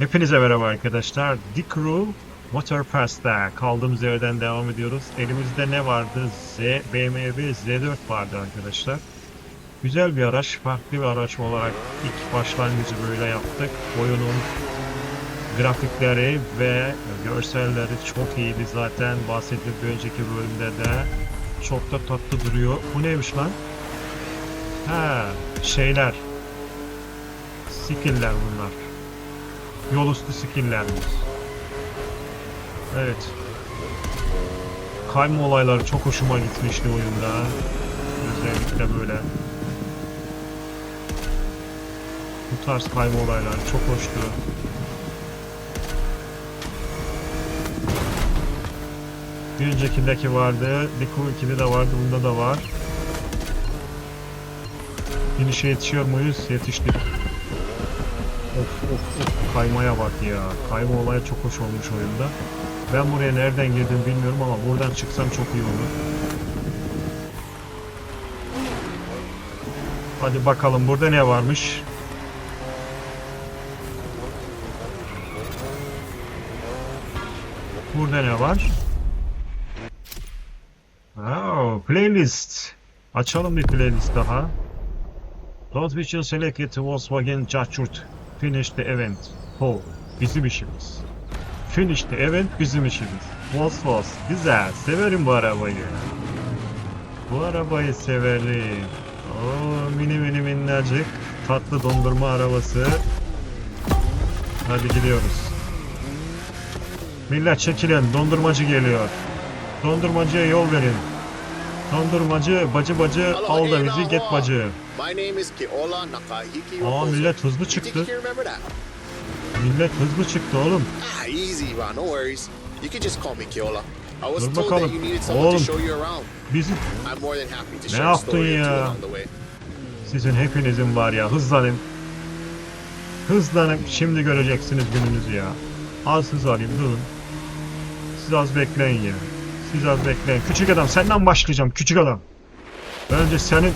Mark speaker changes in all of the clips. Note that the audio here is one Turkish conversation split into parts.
Speaker 1: Hepinize merhaba arkadaşlar. Dick Crew Motor Pass'ta kaldığımız yerden devam ediyoruz. Elimizde ne vardı? Z, BMW Z4 vardı arkadaşlar. Güzel bir araç, farklı bir araç olarak ilk başlangıcı böyle yaptık. Oyunun grafikleri ve görselleri çok iyiydi zaten. Bahsettiğim önceki bölümde de çok da tatlı duruyor. Bu neymiş lan? Ha, şeyler. Skill'ler bunlar. Yol üstü skill'lerimiz. Evet. Kayma olayları çok hoşuma gitmişti oyunda. Özellikle böyle. Bu tarz kayma olayları çok hoştu. Bir öncekindeki vardı. Diku 2'de de vardı. Bunda da var. Finish'e yetişiyor muyuz? Yetiştik. Of of of kaymaya bak ya. Kayma olayı çok hoş olmuş oyunda. Ben buraya nereden girdim bilmiyorum ama buradan çıksam çok iyi olur. Hadi bakalım burada ne varmış? Burada ne var? Oh, playlist. Açalım bir playlist daha. Those which you selected Volkswagen Judged Finish the event. Ho, bizim işimiz. Finish the event bizim işimiz. Volkswagen, güzel. Severim bu arabayı. Bu arabayı severim. Oo, mini mini minnacık. Tatlı dondurma arabası. Hadi gidiyoruz. Millet çekilin. Dondurmacı geliyor. Dondurmacıya yol verin. Dondurmacı, bacı bacı, al da bizi get bacı. Aa millet hızlı çıktı. Millet hızlı çıktı oğlum.
Speaker 2: Ah,
Speaker 1: Dur bakalım. Oğlum. Bizi Ne yaptın ya? sizin hepinizin var ya hızlanın. Hızlanın şimdi göreceksiniz gününüzü ya. Az hız alayım durun. Siz az bekleyin ya. Siz az bekleyin. Küçük adam senden başlayacağım küçük adam. Önce senin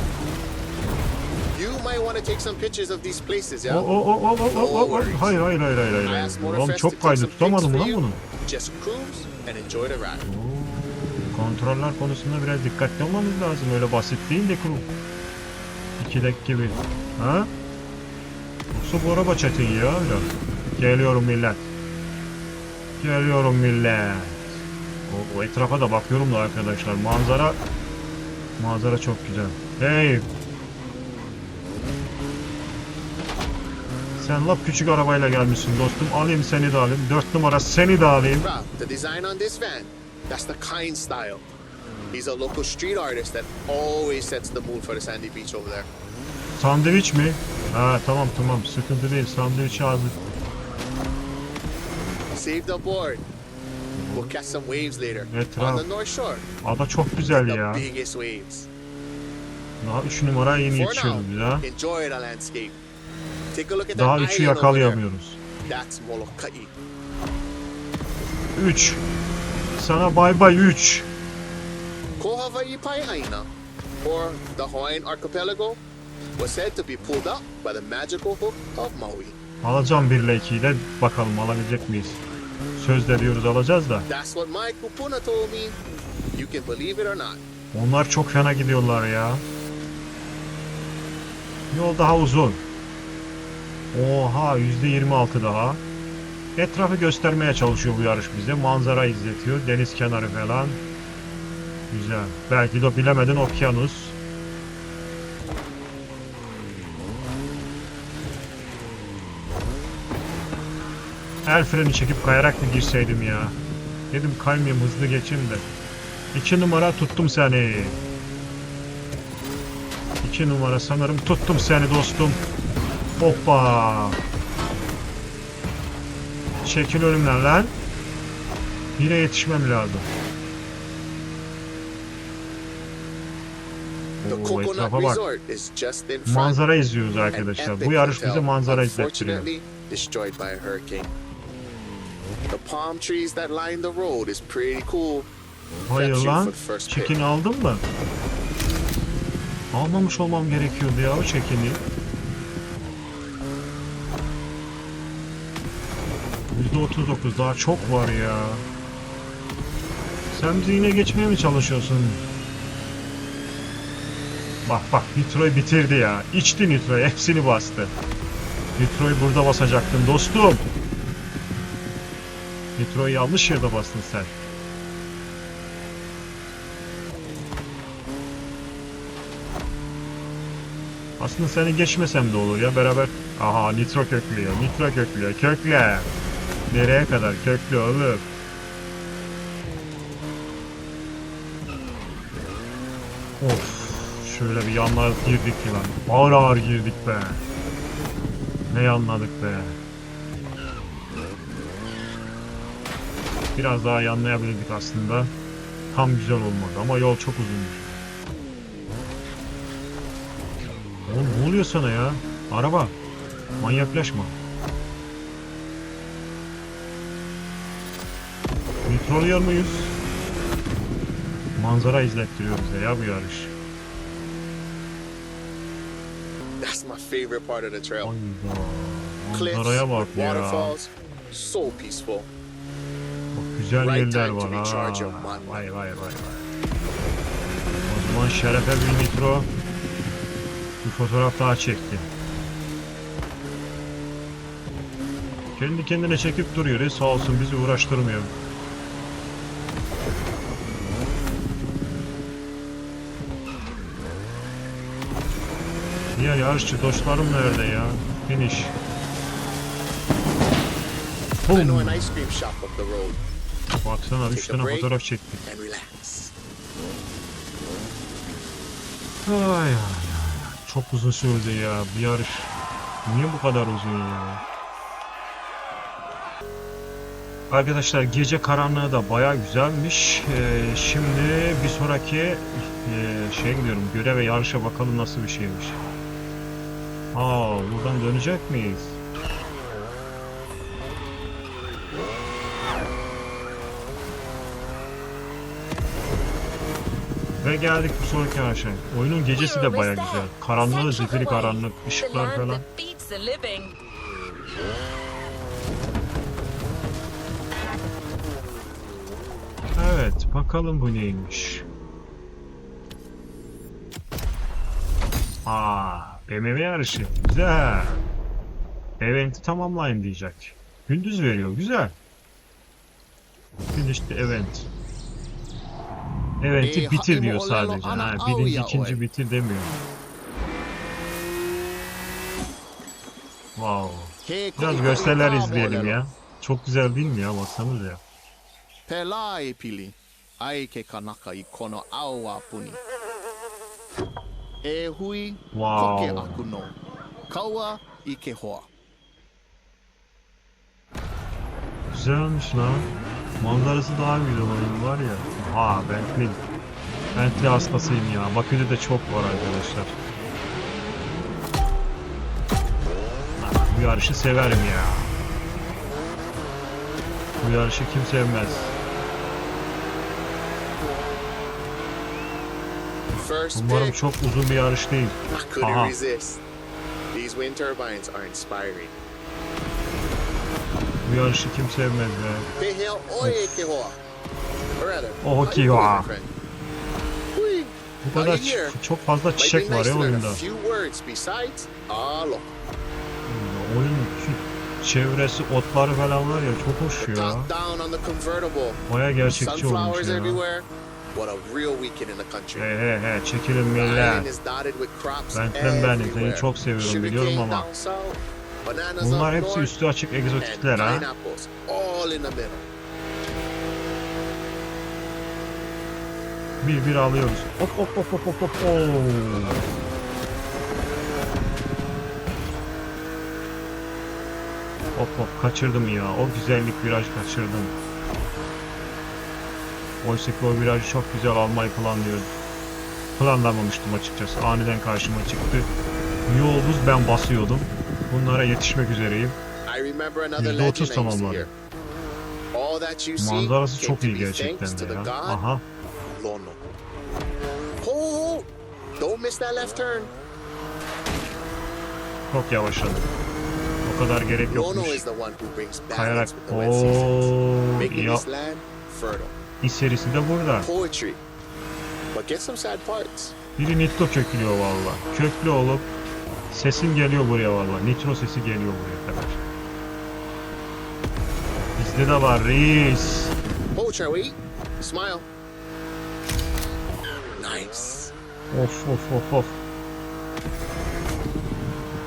Speaker 1: o o o o o o o o hayır hayır hayır hayır hayır. Hayır. çok kaydı tutamadım lan bunu. Oo, Kontroller konusunda biraz dikkatli olmamız lazım. Öyle basit değil de kuru. İkideki gibi. Ha? Yoksa bu araba çetin ya. Geliyorum millet. Geliyorum millet. O, o etrafa da bakıyorum da arkadaşlar. Manzara manzara çok güzel. Hey! Sen laf küçük arabayla gelmişsin dostum. Alayım seni de alayım. Dört numara seni de alayım.
Speaker 2: The design on this van, that's the kind style. He's a local street artist that always sets the mood for the sandy beach over there.
Speaker 1: Sandviç mi? Ha tamam tamam sıkıntı değil sandviç hazır.
Speaker 2: Saved aboard. We'll catch some waves later
Speaker 1: Etraf.
Speaker 2: on the North Shore.
Speaker 1: Ada çok güzel
Speaker 2: The
Speaker 1: ya.
Speaker 2: biggest waves.
Speaker 1: Daha 3 numaraya yeni
Speaker 2: For
Speaker 1: yetişiyoruz biz ha.
Speaker 2: now, enjoy the landscape. Take a look at
Speaker 1: Daha
Speaker 2: that
Speaker 1: 3'ü
Speaker 2: island over there.
Speaker 1: yakalayamıyoruz.
Speaker 2: That's Molokai.
Speaker 1: 3. Sana bay bay 3.
Speaker 2: Ko Hawaii Pai Aina, or the Hawaiian archipelago, was said to be pulled up by the magical hook of Maui.
Speaker 1: Alacağım 1 ile 2 ile bakalım alabilecek miyiz? Söz de diyoruz alacağız da. Onlar çok fena gidiyorlar ya. Yol daha uzun. Oha %26 daha. Etrafı göstermeye çalışıyor bu yarış bize. Manzara izletiyor. Deniz kenarı falan. Güzel. Belki de bilemedin okyanus. El freni çekip kayarak mı girseydim ya? Dedim kaymayayım hızlı geçeyim de. İki numara tuttum seni. İki numara sanırım tuttum seni dostum. Hoppa. Çekil önümden lan. Yine yetişmem lazım. Oo, etrafa bak. Manzara izliyoruz arkadaşlar. Bu yarış bize manzara izlettiriyor.
Speaker 2: Unfortunately, destroyed by a hurricane. Palm trees that line the road is pretty cool.
Speaker 1: Hayır lan. Çekini aldın mı? Almamış olmam gerekiyordu ya o çekini. %39 daha çok var ya. Sen bizi yine geçmeye mi çalışıyorsun? Bak bak Nitro'yu bitirdi ya. İçti Nitro'yu hepsini bastı. Nitro'yu burada basacaktın dostum. Nitro'yu yanlış yerde bastın sen. Aslında seni geçmesem de olur ya beraber. Aha nitro köklüyor, nitro köklüyor, kökle. Nereye kadar köklü oğlum? Of, şöyle bir yanlar girdik ki lan. Ağır ağır girdik be. Ne yanladık be. Biraz daha yanlayabilirdik aslında. Tam güzel olmadı ama yol çok uzunmuş. Oğlum ne oluyor sana ya? Araba. Manyaklaşma. Nitroluyor muyuz? Manzara izlettiriyor bize ya bu yarış.
Speaker 2: That's my favorite part of the trail.
Speaker 1: Manzaraya bak ya.
Speaker 2: waterfalls. So peaceful.
Speaker 1: Güzel yerler var ha. Vay vay vay vay. O zaman Şerefe bir nitro bir fotoğraf daha çekti. Kendi kendine çekip duruyor. E, sağ olsun bizi uğraştırmıyor. Diğer yarışçı dostlarım nerede ya? Finish.
Speaker 2: I know
Speaker 1: Boom.
Speaker 2: an ice cream shop up the road.
Speaker 1: Baksana 3
Speaker 2: Take a
Speaker 1: tane fotoğraf
Speaker 2: relax.
Speaker 1: Ay ay ay. Çok uzun sürdü ya bir yarış. Niye bu kadar uzun ya? Arkadaşlar gece karanlığı da baya güzelmiş. Ee, şimdi bir sonraki e, şeye gidiyorum. Görev ve yarışa bakalım nasıl bir şeymiş. Aa buradan dönecek miyiz? Ve geldik bir sonraki yarışa. Oyunun gecesi de baya güzel. Karanlığı, zifiri karanlık, ışıklar falan. Evet, bakalım bu neymiş. Aa, BMW yarışı. Güzel. Event'i tamamlayın diyecek. Gündüz veriyor, güzel. Finish the event. Event'i
Speaker 2: Eh,
Speaker 1: bitir diyor sadece. Ha, birinci, ikinci bitir demiyor. Wow. Biraz
Speaker 2: koi
Speaker 1: izleyelim ya. Çok güzel değil mi ya? Baksanıza ya.
Speaker 2: Pela e pili. Ai ke kanaka i kono aua puni. E hui koke aku no. Kaua i ke hoa.
Speaker 1: Güzelmiş lan. Manzarası daha güzel oyun var ya. Ha Bentley. Bentley hastasıyım ya. Bakü'de de çok var arkadaşlar. Bu yarışı severim ya. Bu yarışı kim sevmez? Umarım çok uzun bir yarış değil. Aha.
Speaker 2: These wind turbines are inspiring.
Speaker 1: Bu yarışı kim sevmez be? Oh,
Speaker 2: friend? Hui.
Speaker 1: Bu kadar çok fazla çiçek var ya oyunda.
Speaker 2: alo.
Speaker 1: Oyun çevresi, otları falan var ya çok hoş ya. Baya gerçekçi olmuş ya.
Speaker 2: What a real weekend in the country.
Speaker 1: He he he çekilin millet.
Speaker 2: island is dotted with crops
Speaker 1: Bentley'm benim, seni çok seviyorum, biliyorum ama. Bunlar hepsi üstü açık egzotikler ha. Bir bir alıyoruz. Hop hop hop hop hop hop. Hop hop kaçırdım ya. O güzellik viraj kaçırdım. Oysa ki o virajı çok güzel almayı planlıyordum. Planlamamıştım açıkçası. Aniden karşıma çıktı. Yol buz ben basıyordum. Bunlara yetişmek üzereyim.
Speaker 2: I remember another
Speaker 1: %30
Speaker 2: legend I used to
Speaker 1: tamamladı.
Speaker 2: hear. All that you see
Speaker 1: Manzarası çok iyi gerçekten de ya. Aha.
Speaker 2: Lono. Hold, hold. Don't miss that left turn.
Speaker 1: Çok yavaşladım. O kadar gerek yokmuş. Kayarak. Ooo. Ya, iş serisi de burada. Biri nitro köklüyor valla. Köklü olup sesim geliyor buraya valla. Nitro sesi geliyor buraya kadar. Bizde de var reis.
Speaker 2: Wait. Smile. Nice.
Speaker 1: Of of of of.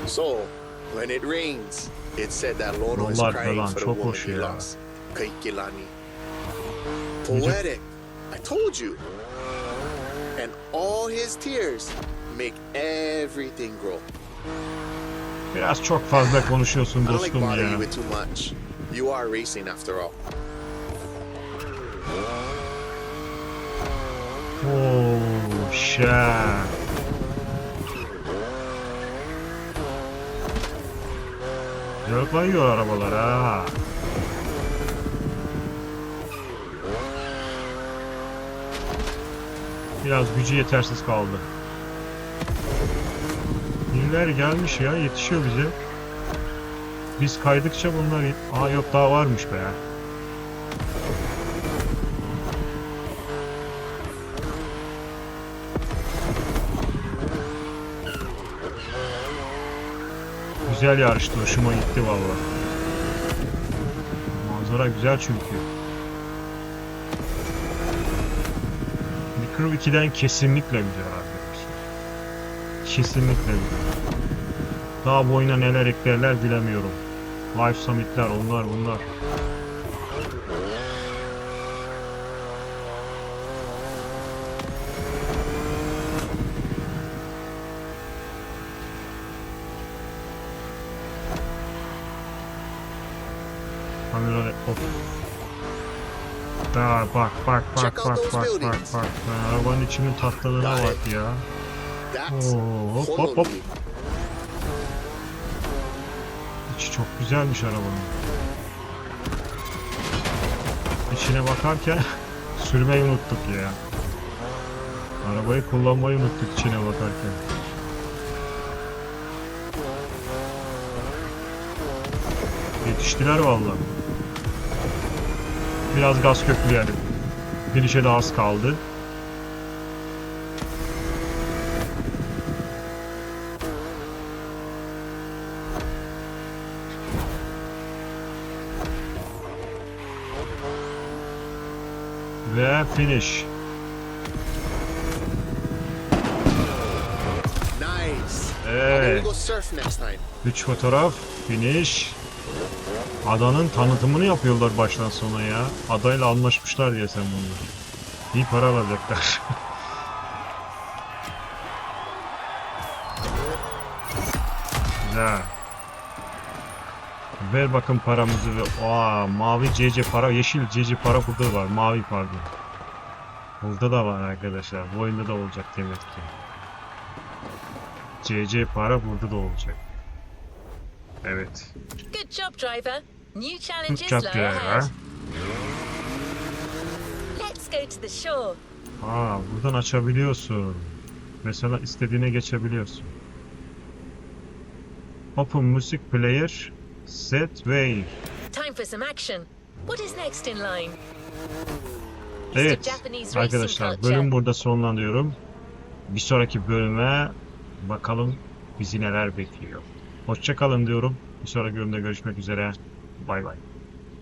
Speaker 2: So, when it rains, it's said that is
Speaker 1: Yollar
Speaker 2: crying for the woman he lost. Kaikilani. Poetic. I told you. And all his tears make everything grow.
Speaker 1: Biraz çok fazla konuşuyorsun dostum ya.
Speaker 2: you are racing after all.
Speaker 1: Oh shit. Güzel kayıyor arabalar ha. Biraz gücü yetersiz kaldı. Birileri gelmiş ya yetişiyor bize. Biz kaydıkça bunlar... Aa yok daha varmış be. Güzel yarıştı, hoşuma gitti valla. Manzara güzel çünkü. Micro 2'den kesinlikle güzel. Kesinlikle. Daha bu oyuna neler eklerler bilemiyorum. Live Summit'ler onlar bunlar. Kamera of. Ya bak bak bak bak bak bak bak. Arabanın içinin tatlılığına bak ya.
Speaker 2: That's
Speaker 1: Oo, hop hop. İçi çok güzelmiş arabanın. İçine bakarken sürmeyi unuttuk ya. Arabayı kullanmayı unuttuk içine bakarken. Yetiştiler vallahi. Biraz gaz kökleyelim. Finish'e de az kaldı. Ve finish. Evet.
Speaker 2: go surf next time?
Speaker 1: 3 fotoğraf, finish. Adanın tanıtımını yapıyorlar baştan sona ya. Adayla anlaşmışlar diye sen bunlar. İyi para alacaklar. Güzel. Ver bakın paramızı ve Aa, mavi CC para, yeşil CC para burada var. Mavi pardon. Burada da var arkadaşlar. Bu oyunda da olacak demek ki. CC para burada da olacak. Evet.
Speaker 3: Good job, driver. New challenges lie ahead. Let's go to the shore.
Speaker 1: Aa, buradan açabiliyorsun. Mesela istediğine geçebiliyorsun. Open Music Player Set Wave.
Speaker 3: Time for some action. What is next in line?
Speaker 1: Evet arkadaşlar bölüm burada sonlanıyorum. Bir sonraki bölüme bakalım bizi neler bekliyor. Hoşçakalın diyorum. Bir sonraki bölümde görüşmek üzere. Bay bay.